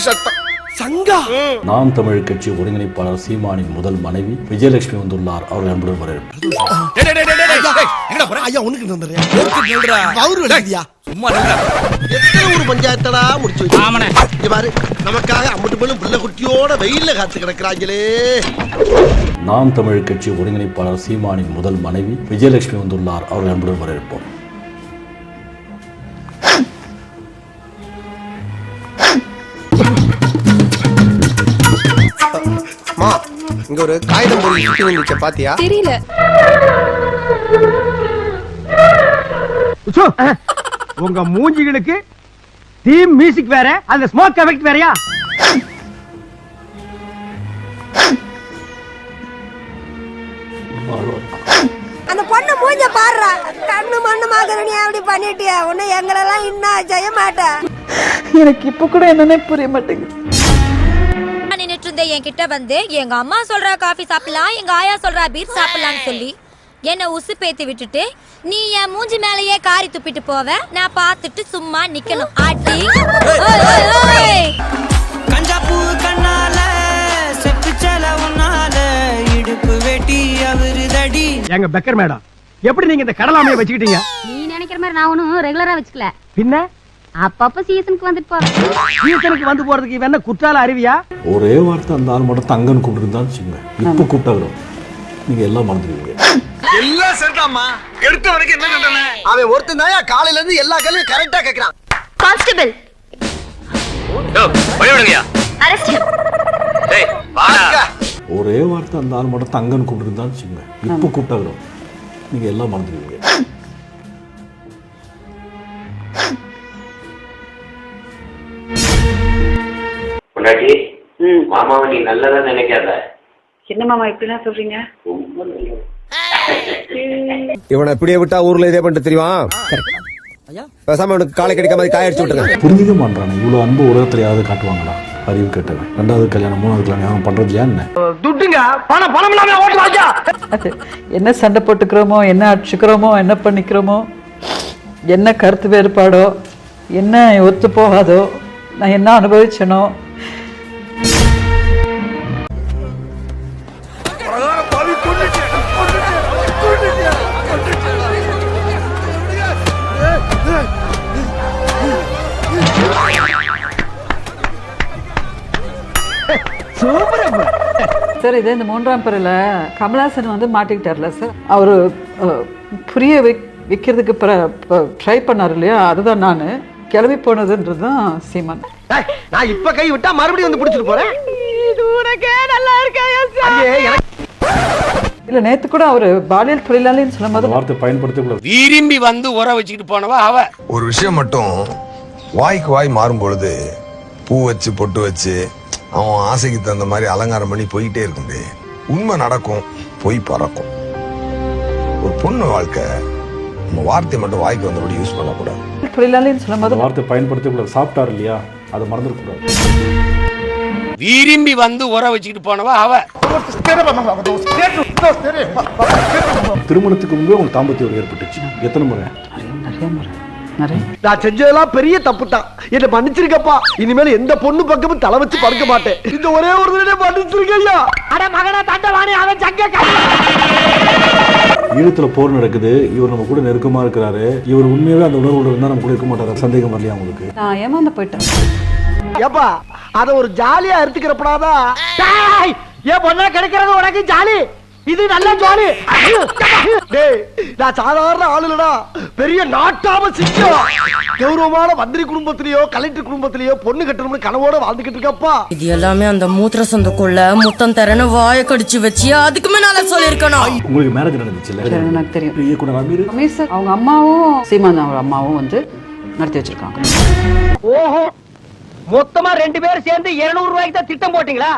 சத்தம் சங்கா. நாம் தமிழ் கட்சி ஒருங்கிணைப்பாளர் சீமானின் முதல் மனைவி விஜயலட்சுமி வந்துள்ளார். அவர்கள் அன்புடன் வரவேற்பு. பஞ்சாயத்தடா முடிச்சு பாரு நமக்காக அம்மட்டு பெண்ணும் பிள்ளை குட்டியோட வெயில்ல காத்து கிடக்குறாங்களே. நாம் தமிழ் கட்சி ஒருங்கிணைப்பாளர் சீமானின் முதல் மனைவி விஜயலட்சுமி வந்துள்ளார். அவர்கள் அன்புடன் வரவேற்போம். இங்க ஒரு காகிதம் பொருள் சுத்தி வந்துருக்க பாத்தியா? தெரியல. சு, உங்க மூஞ்சிகளுக்கு தீம் மியூசிக் வேற அந்த ஸ்மோக் எஃபெக்ட் வேறயா? அந்த பொண்ணு மூஞ்ச பாடுறா கண்ணு மண்ணு மாதிரி நீ அப்படி பண்ணிட்டியா? உன்னை எங்களெல்லாம் இன்னும் செய்ய மாட்டேன். எனக்கு இப்ப கூட என்னன்னே புரிய மாட்டேங்குது. இருந்த என்கிட்ட வந்து எங்க அம்மா சொல்றா காஃபி சாப்பிடலாம் எங்க ஆயா சொல்றா பீர் சாப்பிடலாம்னு சொல்லி என்ன உசு பேத்தி விட்டுட்டு நீ என் மூஞ்சி மேலேயே காரி துப்பிட்டு போவ நான் பார்த்துட்டு சும்மா நிக்கணும். ஆட்டி. கஞ்சாப்பூ கண்ணால செப்புச்சல உன்னால இடுப்பு வெட்டி அவருதடி. எங்க பெக்கர் மேடம் எப்படி நீங்க இந்த கடலாமையை வச்சுக்கிட்டீங்க? நீ நினைக்கிற மாதிரி நான் ஒன்றும் ரெகுலரா வச்சுக்கல. பின்ன? அப்பப்ப சீசனுக்கு வந்துட்டு போறேன் சீசனுக்கு வந்து போறதுக்கு இவன் என்ன குற்றால அருவியா? ஒரே வார்த்தை அந்த ஆள் மட்டும் தங்கன்னு கூப்பிட்டுருந்தான்னு வச்சுக்கோங்க. இப்போ கூப்பிட்டாகிறோம் நீங்க எல்லாம் மறந்துடுவீங்க. எல்லாம் சரிதாம்மா. எடுத்த வரைக்கும் என்ன தண்டனை? அவன் ஒருத்தன் தான் காலையில இருந்து எல்லா கேள்வியும் கரெக்டா கேக்குறான். கான்ஸ்டபிள் ஒரே வார்த்தை அந்த ஆள் மட்டும் தங்கன்னு கூப்பிட்டுருந்தான்னு வச்சுக்கோங்க. இப்போ கூப்பிட்டாகிறோம் நீங்க எல்லாம் மறந்துடுவீங்க. பொண்டாட்டி மாமாவை நீ நல்லதா நினைக்காத. என்ன மாமா இப்படிலாம் சொல்றீங்க? இவனை இப்படியே விட்டா ஊர்ல இதே பண்ணிட்டு தெரியுமா? பேசாம அவனுக்கு காலை கிடைக்காம மாதிரி காய அடிச்சு விட்டுருங்க. புரிஞ்சுக்க மாட்டானே. இவ்வளோ அன்பு உலகத்துல யாராவது காட்டுவாங்களா அறிவு கேட்டவன். ரெண்டாவது கல்யாணம் மூணாவது கல்யாணம் பண்றது ஏன் என்ன? துட்டுங்க. பணம் பணம் இல்லாம ஓட்டு வாங்க. அது என்ன சண்டை போட்டுக்கிறோமோ என்ன அடிச்சுக்கிறோமோ என்ன பண்ணிக்கிறோமோ என்ன கருத்து வேறுபாடோ என்ன ஒத்து போகாதோ நான் என்ன அனுபவிச்சனோ சார் இதே இந்த மூன்றாம் பிறையில் கமலாசன் வந்து மாட்டிக்கிட்டார்ல சார். அவர் புரிய வைக் வைக்கிறதுக்கு ட்ரை பண்ணார் இல்லையா? அதுதான் நான். கிளம்பி போனதுன்றது தான் சீமான் நான் இப்ப கை விட்டா மறுபடியும் வந்து புடிச்சிட்டு போறேன்? இது உனக்கே நல்லா இருக்கா இல்லை நேற்று கூட அவர் பாலியல் தொழிலாளின்னு சொல்லும் அந்த போது வார்த்தை பயன்படுத்தக்கூடாது விரும்பி வந்து உர வச்சுக்கிட்டு போனவா அவ. ஒரு விஷயம் மட்டும் வாய்க்கு வாய் மாறும் பொழுது பூ வச்சு பொட்டு வச்சு அவன் ஆசைக்கு தகுந்த மாதிரி அலங்காரம் பண்ணி போயிட்டே இருக்க முடியாது உண்மை நடக்கும் பொய் பறக்கும். ஒரு பொண்ணு வாழ்க்கை நம்ம வார்த்தையை மட்டும் வாய்க்கு வந்தபடி யூஸ் பண்ணக்கூடாது. தொழிலாளின்னு சொல்லும் அந்த போது வார்த்தை பயன்படுத்தக்கூடாது. சாப்பிட்டார் இல்லையா? அதை மறந்துடக்கூடாது. விரும்பி வந்து உர வச்சுக்கிட்டு போனவா அவ. திருமணத்துக்கு முன்பே உங்களுக்கு தாம்பத்திய உறவு ஏற்பட்டுச்சு. எத்தனை முறை? நிறைய முறை நிறைய நான் செஞ்சதெல்லாம் பெரிய தப்பு தான் என்ன மன்னிச்சிருக்கப்பா இனிமேல் எந்த பொண்ணு பக்கமும் தலை வச்சு படுக்க மாட்டேன் இந்த ஒரே ஒரு தடவை மன்னிச்சிருக்கையா அட மகனா தண்டவாணி அவன் சங்க ஈழத்துல போர் நடக்குது இவர் நம்ம கூட நெருக்கமா இருக்கிறாரு இவர் உண்மையாவே அந்த உணர்வோட இருந்தா நம்ம கூட இருக்க மாட்டாரா சந்தேகம் வரலையா உங்களுக்கு நான் ஏமாந்து போயிட்டேன் ஏப்பா அத ஒரு ஜாலியா எடுத்துக்கிறப்படாதா ஏன் பொண்ணா கிடைக்கிறது உனக்கு ஜாலி இது நல்ல ஜாலி. டேய் நான் சாதாரண ஆளுலடா. பெரிய நாட்டாம சிங்கம் கௌரவமான மந்திரி குடும்பத்திலயோ கலெக்டர் குடும்பத்திலயோ பொண்ணு கட்டணும்னு கனவோட வாழ்ந்துகிட்டு இருக்கப்பா. இது எல்லாமே அந்த மூத்திர சந்துக்குள்ள முத்தம் தரன்னு வாய கடிச்சு வச்சு அதுக்கு மேல சொல்லிருக்கணும் உங்களுக்கு மேரேஜ் நடந்துச்சுல்ல சரி, எனக்கு தெரியும். இயக்குனர் அமீர் அமீர் சார் அவங்க அம்மாவும் சீமான் அவங்க அம்மாவும் வந்து நடத்தி வச்சிருக்காங்க. ஓஹோ. மொத்தமா ரெண்டு பேரும் சேர்ந்து 200 ரூபாய்க்கு தான் திட்டம் போட்டீங்களா?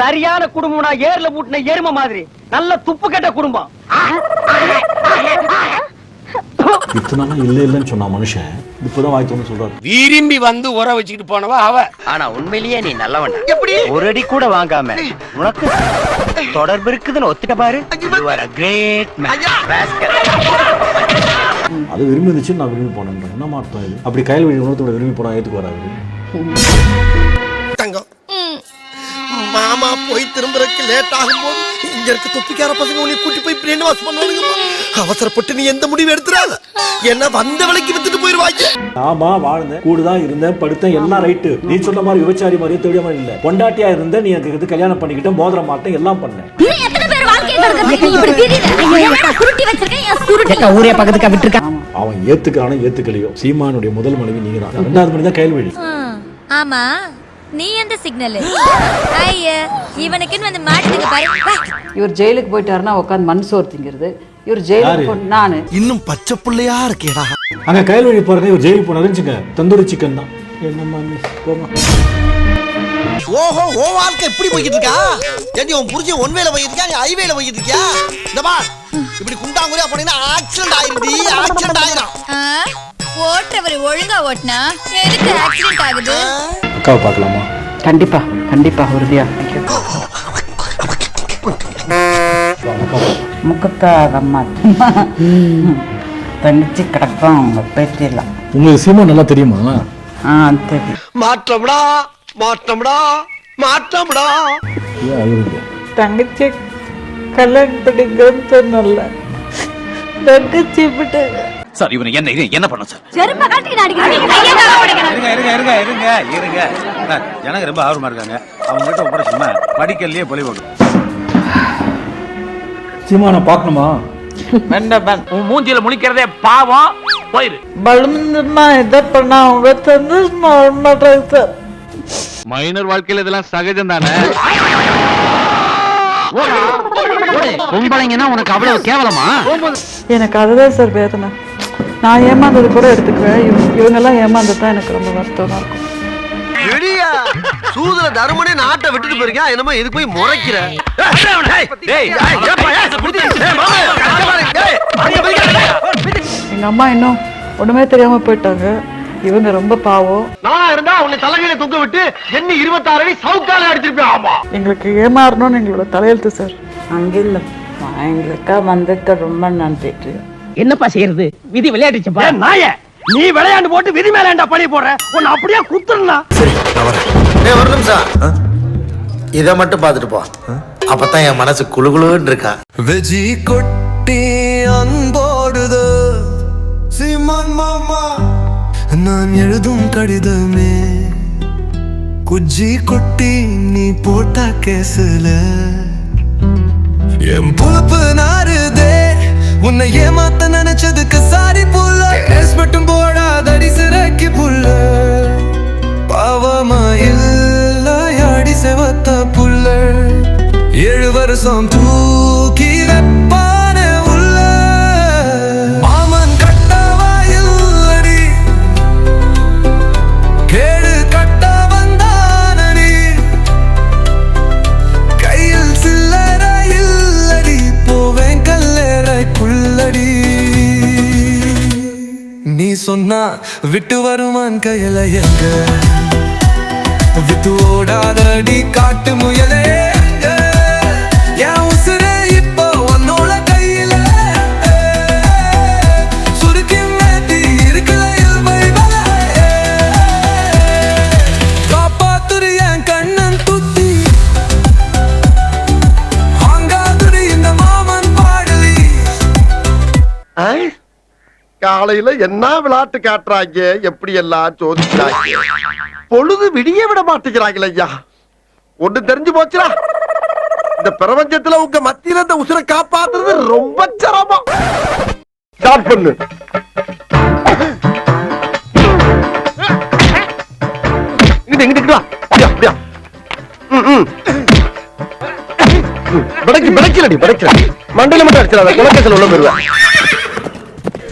சரியான குடும்பம்னா ஏர்ல பூட்டின எரும மாதிரி. நல்ல துப்பு கெட்ட குடும்பம். இத்தனை நாள் இல்ல இல்லைன்னு சொன்ன மனுஷன். இப்பதான் சொல்றாரு. விரும்பி வந்து உர வச்சுக்கிட்டு போனவா அவ. ஆனா உண்மையிலேயே நீ நல்லவன் எப்படி? ஒரு அடி கூட வாங்காம. உனக்கு தொடர்பு இருக்குதுன்னு ஒத்துட்ட பாரு. கிரேட் அது விரும்பி இருந்துச்சு நான் விரும்பி போனேன் என்ன மாட்டோம் இது? அப்படி கையில் வழி உணர்த்தோட விரும்பி போனா ஏத்துக்கு வராது. திரும்புறதுக்கு லேட் ஆகும்போது இங்க இருக்க தொப்பிக்கார பசங்க உன்னை கூட்டி போய் பிரெயின் வாஷ் பண்ணுவானுங்கம்மா அவசரப்பட்டு நீ எந்த முடிவு எடுத்துறாத? என்ன வந்த விலைக்கு வித்துட்டு போயிருவாங்க? ஆமா வாழ்ந்தேன் கூடுதான் இருந்தேன் படுத்தேன் எல்லாம் ரைட்டு நீ சொன்ன மாதிரி விபச்சாரி மாதிரியே தொழில் மாதிரி இல்ல. பொண்டாட்டியா இருந்த நீ எனக்கு இது கல்யாணம் பண்ணிக்கிட்ட மோதிர மாட்டேன் எல்லாம் பண்ணேன். ஊரே பக்கத்துக்கு விட்டுருக்கான் அவன் ஏத்துக்கிறானோ ஏத்துக்கலையோ சீமானுடைய முதல் மனைவி நீங்க ரெண்டாவது மணி தான் ம், ஆமா. நீ எந்த சிக்னல் ஐய இவனுக்குன்னு வந்து மாட்டுக்கு பாரு. வா. இவர் ஜெயிலுக்கு போயிட்டாருன்னா உட்காந்து மண் சோறு திங்கிறது இவர்? ஜெயிலுக்கு போ- நானு. இன்னும் பச்சை புள்ளையா இருக்கேடா. அங்க கைல்வழி போறதே ஒரு ஜெயிலுக்கு போனாருன்னு தந்தூரி சிக்கன் தான். என்னம்மா நீ போமா. ஓஹோ ஓ வாழ்க்கை எப்படி போய்கிட்டு இருக்கா ஏண்டி உன் புரிஞ்ச ஒன் வேல போய்கிட்டு இருக்கா நீ ஹைவேல போய்கிட்டு இருக்கியா இந்த பார் இப்படி குண்டாங்குறியா போனீங்கன்னா ஆக்சிடென்ட் ஆயிருடி ஆக்சிடென்ட் ஆயிரும். ஓட்டுறவர் ஒழுங்கா ஓட்டுனா எதுக்கு ஆக்சிடென்ட் ஆகுது? அக்காவை பார்க்கலாமா? கண்டிப்பா கண்டிப்பா உறுதியா. முக்கத்தாகம்மா தங்கச்சி கிடக்கும் அவங்க பேட்டியெல்லாம் உங்களுக்கு சீமா நல்லா தெரியுமா? ஆ தெரியும். மாற்றம்டா மாற்றம்டா மாற்றம்டா. தங்கச்சி கல்யாணம் பண்ணிக்கிறேன்னு சொன்னல தங்கச்சி விட்டு சார் இவனை என்ன என்ன பண்ண சார்? இருங்க இருங்க இருங்க. ஜனங்க ரொம்ப ஆர்வமா இருக்காங்க. அவங்க கிட்ட ஒப்படைச்சோம்னா படிக்கல்லையே பொலி போடும் சீமானை பார்க்கணுமா? வேண்டாம் உன் மூஞ்சில முழிக்கிறதே பாவம். போயிரு. பலமுன்னா இதை பண்ணா அவங்க மைனர் வாழ்க்கையில இதெல்லாம் சகஜம் தானே? பொம்பளைங்கன்னா உனக்கு அவ்வளவு கேவலமா? எனக்கு அதுதான் சார் வேதனை. நான் ஏமாந்தது கூட எடுத்துக்குவேன். இவங்க இவங்கெல்லாம் ஏமாந்தது தான் எனக்கு ரொம்ப வருத்தமா இருக்கும். சூதுல தருமனே நாட்டை விட்டுட்டு போயிருக்கா என்னமோ இது போய் முறைக்கிற. எங்க அம்மா இன்னும் ஒண்ணுமே தெரியாம போயிட்டாங்க. இவங்க ரொம்ப பாவம். நான் இருந்தா உன்னை தலைகையில தூக்க விட்டு என்ன இருபத்தாறு அடி சவுக்கால அடிச்சிருப்பேன் ஆமா. எங்களுக்கு ஏமாறணும்னு எங்களோட தலையெழுத்து சார் அங்க இல்லம்மா எங்களுக்கா வந்துட்டு ரொம்ப நன்றி என்னப்பா செய்யறது? விதி விளையாடுச்சுப்பா நாய நீ விளையாண்டு போட்டு விதி மேலேண்டா பழி போடுற? உன்னை அப்படியே குத்துறா சரி நான் வரேன். டேய் ஒரு நிமிஷம் இதை மட்டும் பார்த்துட்டு போ. அப்பதான் என் மனசு குளுகுளுன்னு இருக்கா. வெஜி கொட்டி அன்போடுது. சீமான் மாமா நான் எழுதும் கடிதமே. குஜி கொட்டி நீ போட்ட கேசுல. என் புழுப்பு நாறுதே உன்னை ஏமாத்த நினைச்சதுக்கு சாரி புல்ல. எஸ் மட்டும் போடாதடி சிறக்கி புல்ல. பாவமா இல்ல அடி செவத்த புல்ல. ஏழு வருஷம் விட்டு வருமான் கையில எங்க விட்டு ஓடாதடி காட்டு முயலே Huh? காலையில என்ன விளையாட்டு காட்டுறாங்க? எப்படி எல்லாம் சோதிக்கிறாங்க? பொழுது விடிய விட மாட்டேங்கிறாங்களே ஐயா. ஒண்ணு தெரிஞ்சு போச்சுடா. இந்த பிரபஞ்சத்துல உங்க மத்தியில இந்த உசுரை காப்பாத்துறது ரொம்ப சிரமம். ஸ்டார்ட் பண்ணு. இங்கிட்டு இங்கிட்டு வா. அப்படியா அப்படியா. ம், ம். ம், பிடைக்கு பிடைக்கலடி பிடைக்கல மண்டையில மட்டும் அடிச்சிடாத. குலக்கேசல் உள்ள போயிருவேன்